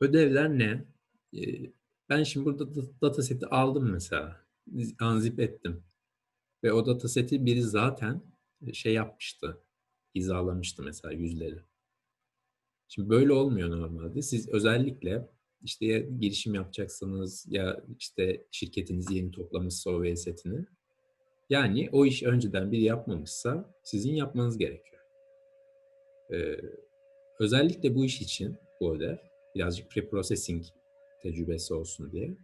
Ödevler ne? Eee, ben şimdi burada da dataseti aldım mesela. Unzip ettim ve o dataseti biri zaten, eee, şey yapmıştı, hizalamıştı mesela yüzleri. Şimdi böyle olmuyor normalde. Siz özellikle, işte, ya girişim yapacaksanız ya, işte, şirketiniz yeni toplamışsa o setini, yani o işi önceden biri yapmamışsa sizin yapmanız gerekiyor. Eee, özellikle bu iş için bu ödev birazcık pre-processing tecrübesi olsun diye.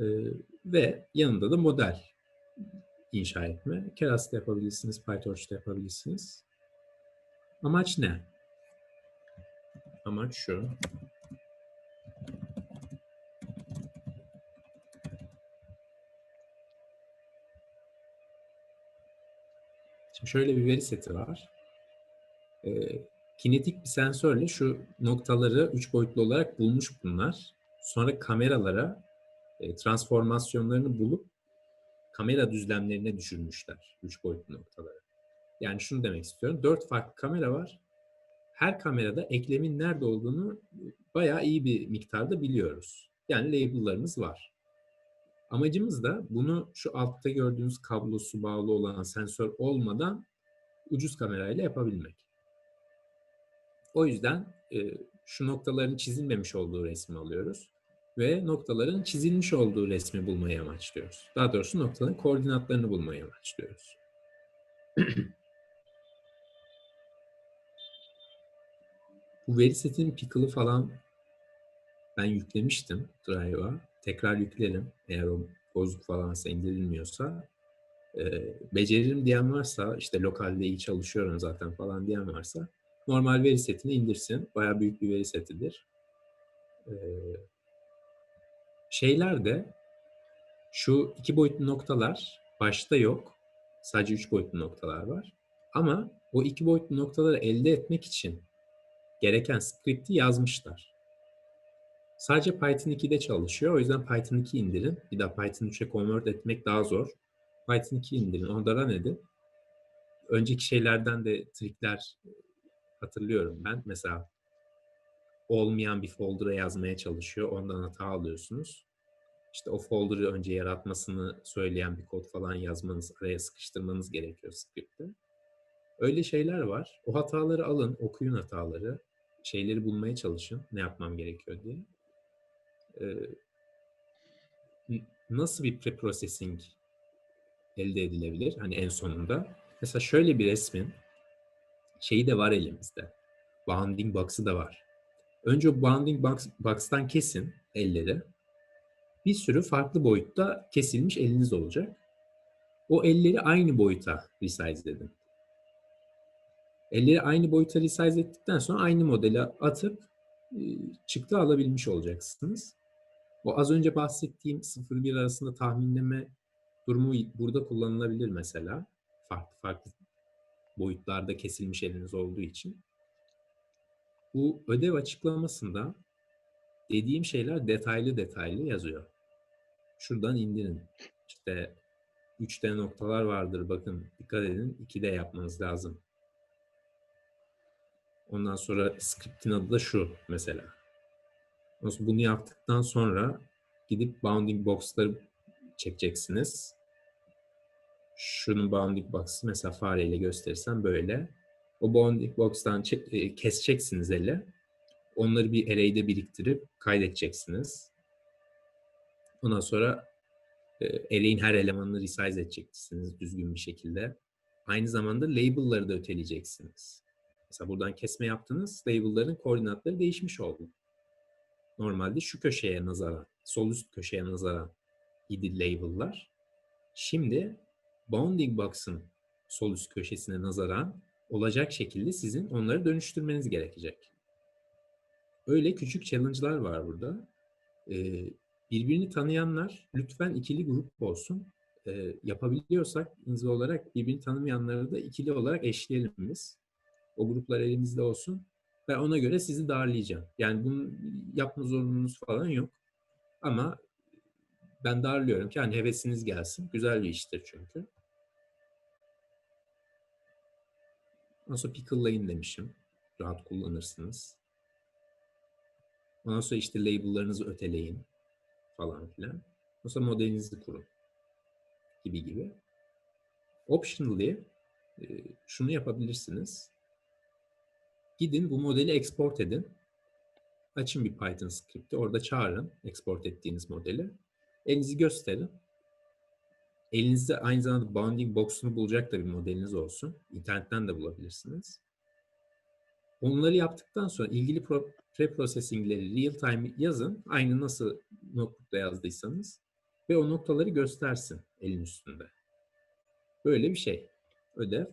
Eee, ve yanında da model inşa etme. Keras'ta yapabilirsiniz, PyTorch'ta yapabilirsiniz. Amaç ne? Amaç şu. Şimdi şöyle bir veri seti var. Eee, kinetik bir sensörle şu noktaları 3 boyutlu olarak bulmuş bunlar. Sonra kameralara, eee, transformasyonlarını bulup kamera düzlemlerine düşürmüşler 3 boyutlu noktaları. Yani şunu demek istiyorum, 4 farklı kamera var. Her kamerada eklemin nerede olduğunu bayağı iyi bir miktarda biliyoruz. Yani label'larımız var. Amacımız da bunu şu altta gördüğünüz kablosu bağlı olan sensör olmadan ucuz kamerayla yapabilmek. O yüzden, eee, şu noktaların çizilmemiş olduğu resmi alıyoruz ve noktaların çizilmiş olduğu resmi bulmayı amaçlıyoruz. Daha doğrusu noktaların koordinatlarını bulmayı amaçlıyoruz. Bu veri setinin pickle'ı falan ben yüklemiştim Drive'a. Tekrar yüklerim eğer o bozuk falansa, indirilmiyorsa. Eee, beceririm diyen varsa, işte lokalde iyi çalışıyorum zaten falan diyen varsa normal veri setini indirsin. Bayağı büyük bir veri setidir. Eee, şeyler de şu 2 boyutlu noktalar başta yok. Sadece 3 boyutlu noktalar var. Ama o 2 boyutlu noktaları elde etmek için gereken script'i yazmışlar. Sadece Python 2'de çalışıyor. O yüzden Python 2 indirin. Bir daha Python 3'e convert etmek daha zor. Python 2 indirin, onu da run edin. Önceki şeylerden de trikler hatırlıyorum ben. Mesela olmayan bir folder'a yazmaya çalışıyor. Ondan hata alıyorsunuz. İşte o folder'ı önce yaratmasını söyleyen bir kod falan yazmanız, araya sıkıştırmanız gerekiyor script'i. Öyle şeyler var. O hataları alın, okuyun hataları. Şeyleri bulmaya çalışın, ne yapmam gerekiyor diye. Eee, n nasıl bir pre-processing elde edilebilir, hani, en sonunda? Mesela şöyle bir resmin şeyi de var elimizde, bounding box'ı da var. Önce o bounding box box'tan kesin elleri. Bir sürü farklı boyutta kesilmiş eliniz olacak. O elleri aynı boyuta resize edin. Elleri aynı boyuta resize ettikten sonra aynı modele atıp, eee, çıktı alabilmiş olacaksınız. O az önce bahsettiğim 0-1 arasında tahminleme durumu burada kullanılabilir mesela. Farklı farklı boyutlarda kesilmiş eliniz olduğu için. Bu ödev açıklamasında dediğim şeyler detaylı detaylı yazıyor. Şuradan indirin. İşte 3'te noktalar vardır bakın dikkat edin 2'de yapmanız lazım. Ondan sonra script'in adı da şu mesela. Bunu yaptıktan sonra gidip bounding box'ları çekeceksiniz. Şunun bounding box'ı mesela fareyle gösterirsem böyle. O bounding box'tan çek eee, keseceksiniz eli. Onları bir array'de biriktirip kaydedeceksiniz. Ondan sonra, eee, array'in her elemanını resize edeceksiniz düzgün bir şekilde. Aynı zamanda label'ları da öteleyeceksiniz. Mesela buradan kesme yaptınız, label'ların koordinatları değişmiş oldu. Normalde şu köşeye nazaran, sol üst köşeye nazaran idi label'lar. Şimdi bounding box'ın sol üst köşesine nazaran olacak şekilde sizin onları dönüştürmeniz gerekecek. Öyle küçük challenge'lar var burada. Eee, birbirini tanıyanlar lütfen ikili grup olsun. Eee, yapabiliyorsak inzi olarak birbirini tanımayanları da ikili olarak eşleyelim biz. O gruplar elimizde olsun. Ben ona göre sizi darlayacağım. Yani bunu yapma zorunluluğunuz falan yok. Ama ben darlıyorum ki hani hevesiniz gelsin. Güzel bir iştir çünkü. Ondan sonra pickle'layın demişim. Rahat kullanırsınız. Ondan sonra işte label'larınızı öteleyin falan filan. Ondan sonra modelinizi kurun gibi gibi. Optionally e, şunu yapabilirsiniz. Gidin bu modeli export edin. Açın bir Python script'i. Orada çağırın export ettiğiniz modeli. Elinizi gösterin. Elinizde aynı zamanda bounding box'unu bulacak da bir modeliniz olsun. İnternetten de bulabilirsiniz. Onları yaptıktan sonra ilgili pro- pre-processing'leri real time yazın. Aynı nasıl notebook'ta yazdıysanız. Ve o noktaları göstersin elin üstünde. Böyle bir şey. Ödev.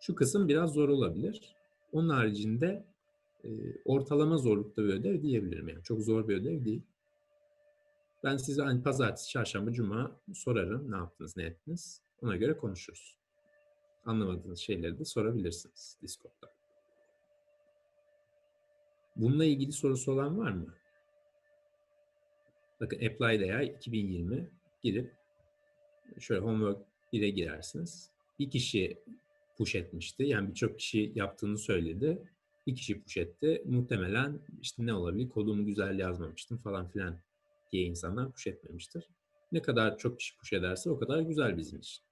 Şu kısım biraz zor olabilir. Onun haricinde e, ortalama zorlukta bir ödev diyebilirim. Yani çok zor bir ödev değil. Ben size hani pazartesi, çarşamba, cuma sorarım. Ne yaptınız, ne ettiniz? Ona göre konuşuruz. Anlamadığınız şeyleri de sorabilirsiniz Discord'da. Bununla ilgili sorusu olan var mı? Bakın Apply AI 2020 girip şöyle homework 1'e girersiniz. Bir kişi push etmişti. Yani birçok kişi yaptığını söyledi. Bir kişi push etti. Muhtemelen işte ne olabilir? Kodumu güzel yazmamıştım falan filan diye insanlar push etmemiştir. Ne kadar çok kişi push ederse o kadar güzel bizim için.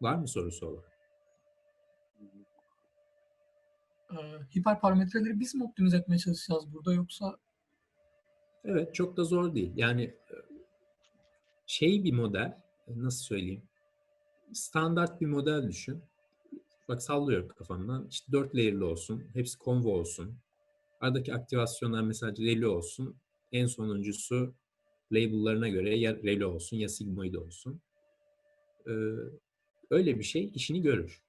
Var mı sorusu olan? Ee, hiperparametreleri biz mi optimize etmeye çalışacağız burada yoksa Evet, çok da zor değil. Yani e, şey bir model, e, nasıl söyleyeyim? Standart bir model düşün. Bak sallıyorum kafamdan. İşte dört layer'lı olsun. Hepsi convo olsun. Aradaki aktivasyonlar mesela reli olsun. En sonuncusu label'larına göre ya reli olsun ya sigmoid olsun. Ee, öyle bir şey işini görür.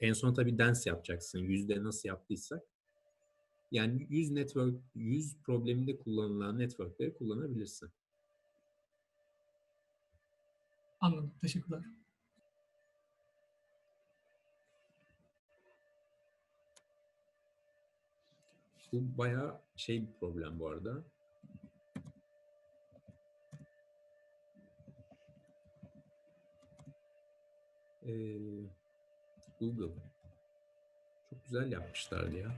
En son tabii dance yapacaksın. Yüzde nasıl yaptıysak. Yani 100 network, 100 probleminde kullanılan networkleri kullanabilirsin. anladım. Teşekkürler. Bu bayağı şey bir problem bu arada. Ee, Google. Çok güzel yapmışlardı ya.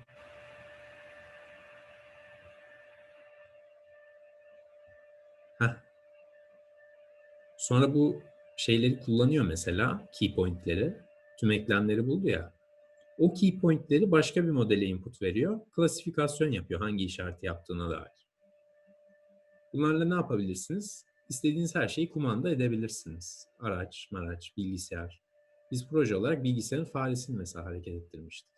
Heh. Sonra bu şeyleri kullanıyor mesela, key point'leri. Tüm eklemleri buldu ya. O key point'leri başka bir modele input veriyor. Klasifikasyon yapıyor hangi işareti yaptığına dair. Bunlarla ne yapabilirsiniz? İstediğiniz her şeyi kumanda edebilirsiniz. Araç, maraç, bilgisayar. Biz proje olarak bilgisayarın faresini mesela hareket ettirmiştik.